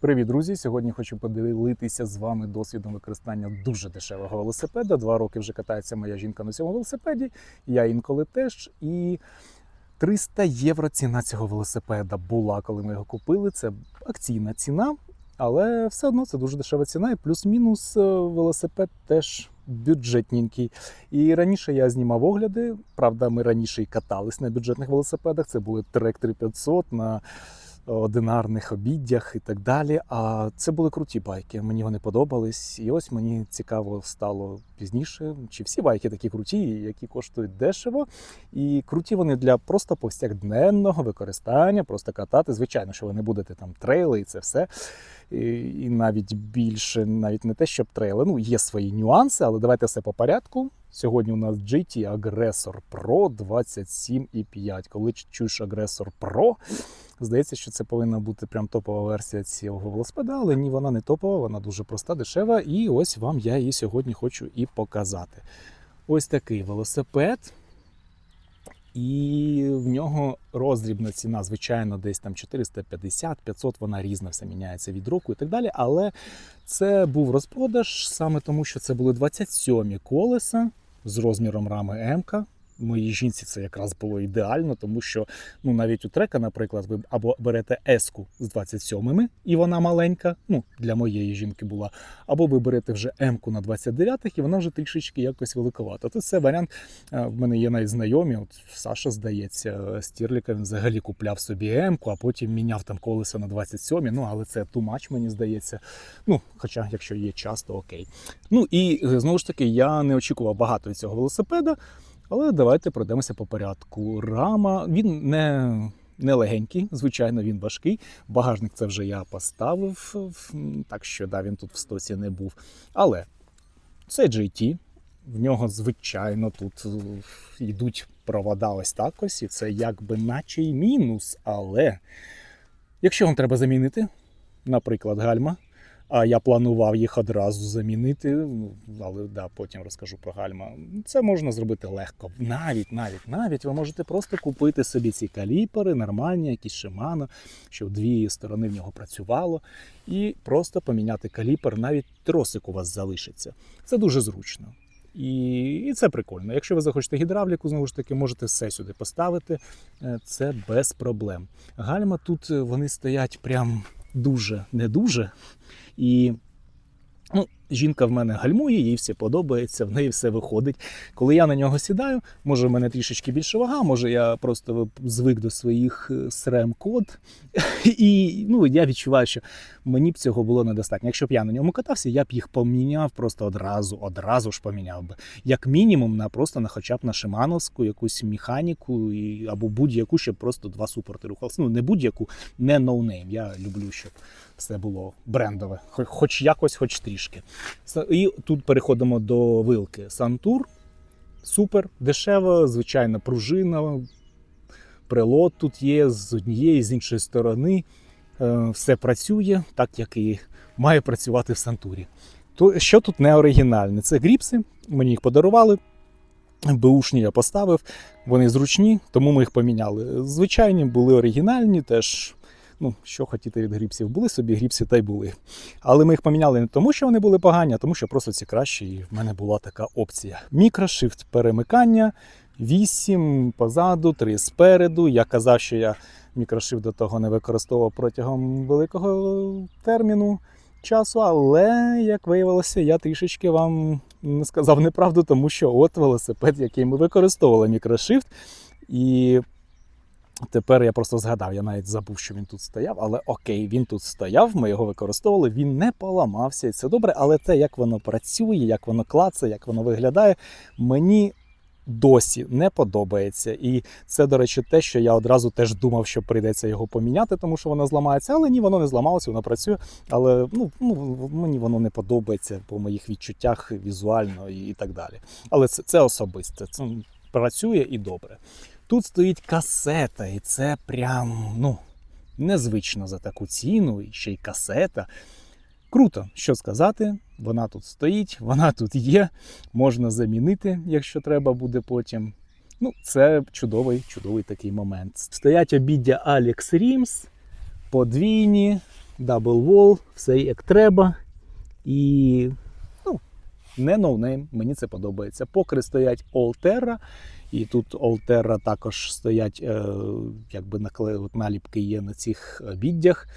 Привіт, друзі! Сьогодні хочу поділитися з вами досвідом використання дуже дешевого велосипеда. Два роки вже катається моя жінка на цьому велосипеді. Я інколи теж. І 300 євро ціна цього велосипеда була, коли ми його купили. Це акційна ціна, але все одно це дуже дешева ціна. І плюс-мінус е, велосипед теж бюджетненький. І раніше я знімав огляди. Правда, ми раніше і катались на бюджетних велосипедах. Це були Trek 3500 на одинарних обіддях і так далі. А це були круті байки. Мені вони подобались. І ось мені цікаво стало пізніше, чи всі байки такі круті, які коштують дешево. І круті вони для просто повсякденного використання, просто катати. Звичайно, що ви не будете там трейли і це все. І, навіть більше, навіть не те, щоб трейли. Ну, є свої нюанси, але давайте все по порядку. Сьогодні у нас GT Aggressor Pro 27,5. Коли чуєш Aggressor Pro, Здається, що це повинна бути прям топова версія цього велосипеда, але ні, вона не топова, вона дуже проста, дешева. І ось вам я її сьогодні хочу і показати. Ось такий велосипед. І в нього роздрібна ціна, звичайно, десь там 450-500, вона різна, все міняється від року і так далі. Але це був розпродаж саме тому, що це були 27 колеса з розміром рами М моїй жінці це якраз було ідеально, тому що ну навіть у трека, наприклад, ви або берете еску з 27-ми, і вона маленька, ну для моєї жінки була, або ви берете вже М-ку на 29-х, і вона вже трішечки якось великовата. То це варіант. В мене є навіть знайомі. От Саша здається, Стірліка він взагалі купляв собі М-ку, а потім міняв там колеса на 27 Ну але це тумач, мені здається. Ну, хоча, якщо є час, то окей. Ну і знову ж таки, я не очікував багато цього велосипеда. Але давайте пройдемося по порядку. Рама він не не легенький, звичайно, він важкий. Багажник це вже я поставив, так що да, він тут в стоці не був. Але це GT, в нього, звичайно, тут е, йдуть провода ось так ось, і це якби наче й мінус. Але якщо вам треба замінити, наприклад, гальма. А я планував їх одразу замінити, але да, потім розкажу про гальма. Це можна зробити легко. Навіть, навіть, навіть ви можете просто купити собі ці каліпери, нормальні, якісь Shimano, щоб дві сторони в нього працювало, і просто поміняти каліпер, навіть тросик у вас залишиться. Це дуже зручно. І і це прикольно. Якщо ви захочете гідравліку, знову ж таки, можете все сюди поставити. Е, це без проблем. Гальма тут е, вони стоять прям дуже не дуже. І ну, жінка в мене гальмує, їй все подобається, в неї все виходить. Коли я на нього сідаю, може в мене трішечки більше вага, може я просто звик до своїх е, срем код. І ну, я відчуваю, що мені б цього було недостатньо. Якщо б я на ньому катався, я б їх поміняв просто одразу, одразу ж поміняв би. Як мінімум, на просто на хоча б на шимановську якусь механіку і, або будь-яку, щоб просто два супорти рухалися. Ну, не будь-яку, не ноунейм. Я люблю, щоб все було брендове, хоч якось, хоч трішки. І тут переходимо до вилки. Сантур. Супер, дешево, звичайна пружина. Прилот тут є з однієї, з іншої сторони. Е, все працює, так як і має працювати в Сантурі. То, Що тут не оригінальне? Це гріпси, мені їх подарували. Бушні я поставив, вони зручні, тому ми їх поміняли. Звичайні були оригінальні, теж ну, що хотіти від гріпсів, були собі гріпсі та й були. Але ми їх поміняли не тому, що вони були погані, а тому, що просто ці кращі, і в мене була така опція. Мікрошифт перемикання, 8 позаду, 3 спереду. Я казав, що я мікрошифт до того не використовував протягом великого терміну часу, але, як виявилося, я трішечки вам не сказав неправду, тому що от велосипед, який ми використовували мікрошифт. І Тепер я просто згадав, я навіть забув, що він тут стояв, але окей, він тут стояв, ми його використовували, він не поламався, і це добре. Але те, як воно працює, як воно клацає, як воно виглядає, мені досі не подобається. І це, до речі, те, що я одразу теж думав, що прийдеться його поміняти, тому що воно зламається. Але ні, воно не зламалося, воно працює. Але ну, ну мені воно не подобається по моїх відчуттях візуально і, і так далі. Але це, це особисте, це працює і добре. Тут стоїть касета, і це прям ну, незвично за таку ціну, і ще й касета. Круто, що сказати, вона тут стоїть, вона тут є, можна замінити, якщо треба буде потім. Ну, Це чудовий чудовий такий момент. Стоять обіддя Alex Rims, подвійні, дабл вол, все як треба. І ну, не ноунейм, мені це подобається. Покри стоять Олтерра, і тут Олтера також стоять, е, якби наліпки є на цих обіддях.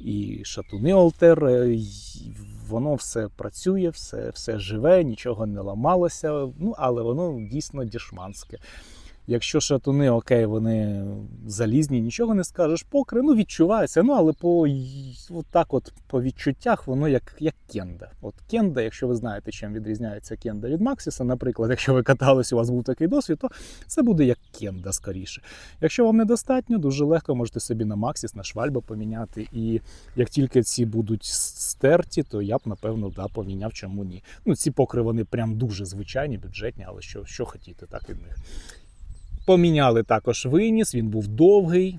І шатуни Олтерра, воно все працює, все, все живе, нічого не ламалося. Ну, але воно дійсно дішманське. Якщо шатуни, окей, вони залізні, нічого не скажеш, покри, ну відчувається. Ну, але по от так от по відчуттях воно як, як кенда. От кенда, якщо ви знаєте, чим відрізняється кенда від Максіса, наприклад, якщо ви катались, у вас був такий досвід, то це буде як кенда скоріше. Якщо вам недостатньо, дуже легко можете собі на Максіс, на швальбу поміняти. І як тільки ці будуть стерті, то я б напевно да, поміняв, чому ні. Ну, ці покри вони прям дуже звичайні, бюджетні, але що, що хотіти, так від них. Поміняли також виніс, він був довгий.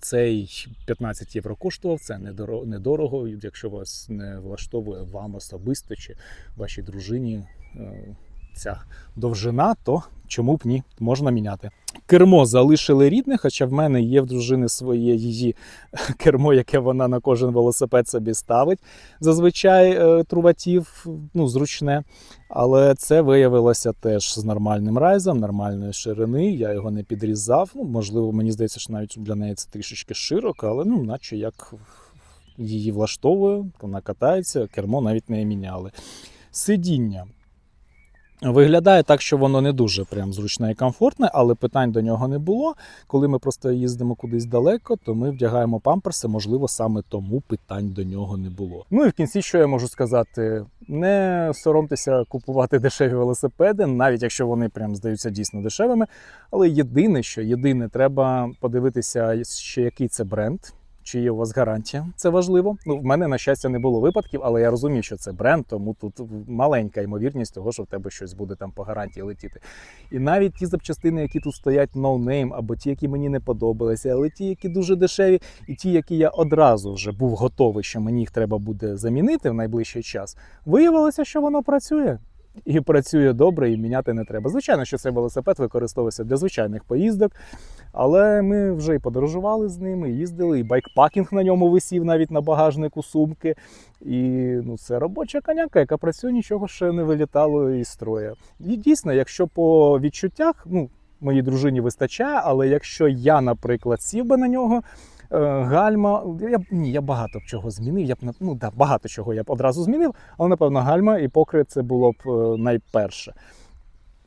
Цей 15 євро коштував, це недоро- недорого. Якщо вас не влаштовує вам особисто чи вашій дружині е, ця довжина, то чому б ні, можна міняти. Кермо залишили рідне, хоча в мене є в дружини своє її кермо, яке вона на кожен велосипед собі ставить. Зазвичай е, труватів, ну, зручне. Але це виявилося теж з нормальним райзом, нормальної ширини. Я його не підрізав. Ну, можливо, мені здається, що навіть для неї це трішечки широко, але ну, наче як її влаштовує, вона катається, кермо навіть не міняли. Сидіння. Виглядає так, що воно не дуже прям зручне і комфортне, але питань до нього не було. Коли ми просто їздимо кудись далеко, то ми вдягаємо памперси. Можливо, саме тому питань до нього не було. Ну і в кінці, що я можу сказати, не соромтеся купувати дешеві велосипеди, навіть якщо вони прям здаються дійсно дешевими. Але єдине, що єдине, треба подивитися, ще який це бренд. Чи є у вас гарантія? Це важливо. Ну, в мене, на щастя, не було випадків, але я розумію, що це бренд, тому тут маленька ймовірність того, що в тебе щось буде там по гарантії летіти. І навіть ті запчастини, які тут стоять no name, або ті, які мені не подобалися, але ті, які дуже дешеві, і ті, які я одразу вже був готовий, що мені їх треба буде замінити в найближчий час, виявилося, що воно працює. І працює добре, і міняти не треба. Звичайно, що цей велосипед використовується для звичайних поїздок, але ми вже і подорожували з ними, їздили, і байкпакінг на ньому висів навіть на багажнику сумки. І ну, це робоча коняка, яка працює, нічого ще не вилітало із строя. І дійсно, якщо по відчуттях, ну, моїй дружині вистачає, але якщо я, наприклад, сів би на нього. е, Гальма, я б ні, я багато б чого змінив. Я б ну да, багато чого я б одразу змінив, але напевно гальма і покри це було б е, найперше.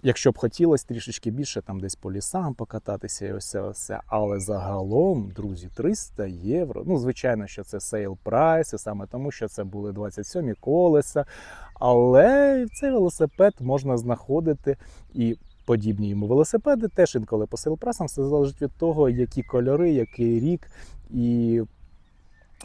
Якщо б хотілося трішечки більше, там десь по лісам покататися і ось все. Але загалом, друзі, 300 євро. Ну, звичайно, що це сейл прайс, і саме тому, що це були 27 колеса. Але цей велосипед можна знаходити і. Подібні йому велосипеди теж інколи по сейлпрайсам. Все залежить від того, які кольори, який рік і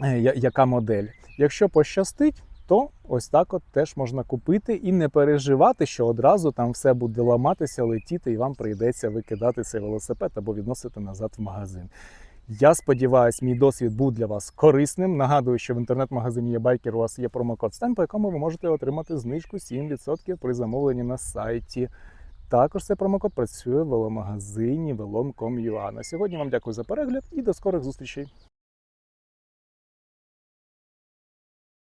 е, яка модель. Якщо пощастить, то ось так от теж можна купити і не переживати, що одразу там все буде ламатися, летіти, і вам прийдеться викидати цей велосипед або відносити назад в магазин. Я сподіваюся, мій досвід був для вас корисним. Нагадую, що в інтернет-магазині є байкер, у вас є промокод STEM, по якому ви можете отримати знижку 7% при замовленні на сайті. Також цей промокод працює в веломагазині velom.com.ua. На сьогодні вам дякую за перегляд і до скорих зустрічей.